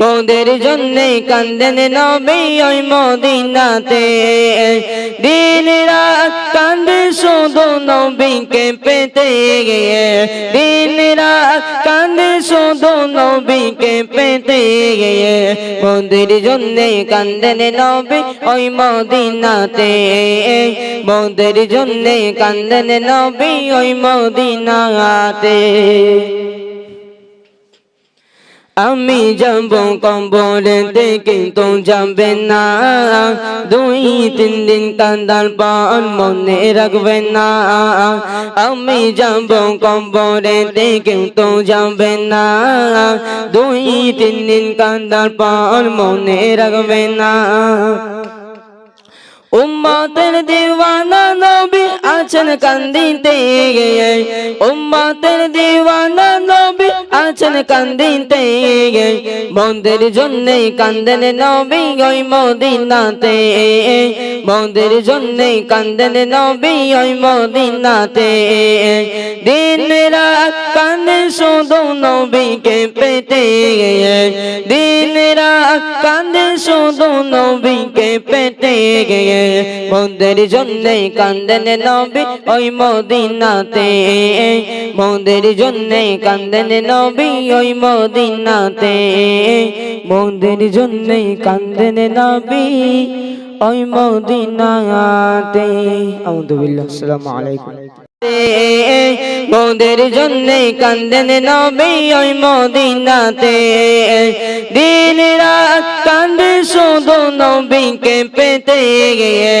মোদের জন্যে কান্দেন নবী ওই মদিনাতে। দিন রাত কান্দে শুধু নবীকে পেতে দিন রাত কান্দে শুধু নবীকে পেতে মোদের জন্যে কান্দেন নবী ওই মদিনাতে। মোদের জন্যে কান্দেন নবী ওই মদিনাতে। আমি যাব কবরেতে কিন্তু যাবে না। দুই, তিন দিন কান্দার পর মনে রাখবে না। আমি যাব কবরেতে কিন্তু যাবে না। দুই, তিন দিন কান্দার পর মনে রাখবে না। উম্মাতের দিওয়ানা নবী আছেন কান্দিতে উম্মাতের দিওয়ানা নবী আছেন কান্দিতে বন্ধের জন্য কান্দেন নবী ওই মদিনাতে। বন্ধের জন্য কান্দেন নবী ওই মদিনাতে। দিন রাত কান্দে শুধু নবীকে পেতে দিন রাত কান্দে শুধু নবীকে পেতে গিয়ে মন্দের জন্য কান্দেন নবী, ওই মদিনাতে। মন্দের জন্য কান্দেন নবী, ওই মদিনাতে। মন্দের জন্য কান্দেন নবী, ওই মদিনাতে। আলহামদুলিল্লাহ আসসালামু আলাইকুম। মোদের জন্য কান্দেন নবী, ওই মদিনাতে। দিন রাত কান্দে শুধু নবীকে পেতে গিয়ে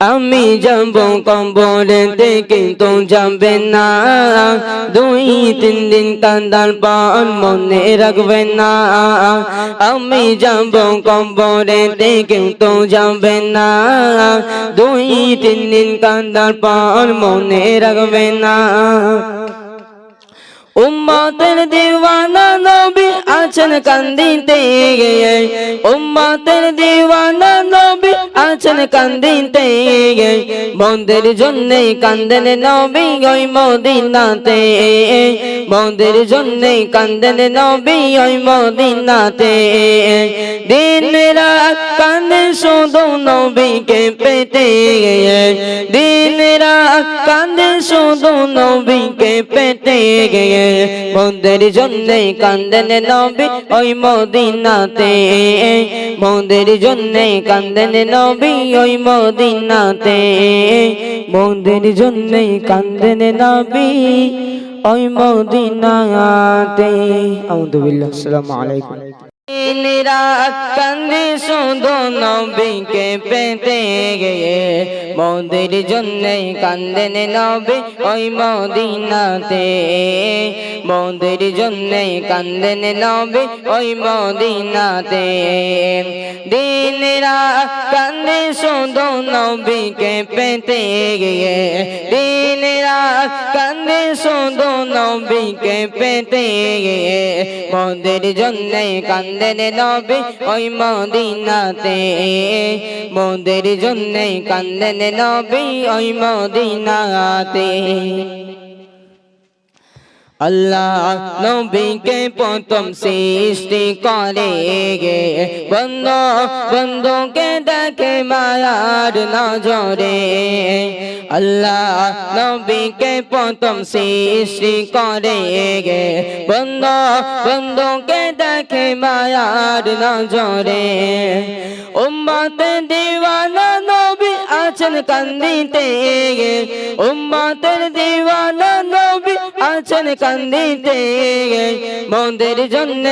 আমি যাব কবরেতে কিন্তু যাবে না। দুই, তিন দিন কান্দার পর মনে রাখবে না। আমি যাব কবরেতে কিন্তু যাবে না। দুই, তিন দিন কান্দার পর মনে রাখবে না। উম্মাতের দিওয়ানা নবী আছেন কান্দিতে উম্মাতের দিওয়ানা নবী আছেন কান্দিতে বন্ধের জন্য কান্দেন নবী ওই মদিনাতে। বন্ধের জন্য কান্দেন নবী ওই মদিনাতে। দিন রাত কান্দে শুধু নবীকে পেতে। দিন রাত কান্দে শুধু নবীকে পেতে। মন্দের জন্য কান্দেন নবী ওই মদিনাতে। মন্দের জন্য কান্দেন নবী ওই মদিনাতে। মন্দের জন্য কান্দেন নবী ওই মদিনাতে। আলহামদুলিল্লাহ আসসালামু আলাইকুম। রাত কান্দে শুধু নবীকে পেতে গিয়ে মন্দির জন্য কান্দেন নবী ওই মদিনাতে। মন্দির জন্য কান্দেন নবী ওই মদিনাতে। দিন রাত কান্দে শুধু নবীকে পেতে গিয়ে দিন কান্দে শুধু নবীকে পেতে মোদের জন্য কান্দেন নবী ওই মদিনাতে। মোদের জন্য কান্দেন নবী ওই মদিনাতে। আল্লাহ নবীকে প্রথম সৃষ্টি করে গে বন্ধ, বন্ধুকে দেখে মায়ার নজরে। আল্লাহ নবীকে প্রথম সৃষ্টি করে গে বন্ধ, বন্ধুকে দেখে মায়ার নজরে। উম্মতে দিওয়ানা নবী আছেন কান্দিতে উম্মতের দিওয়ানা আছেন কান্দিতে মন্দির জন্য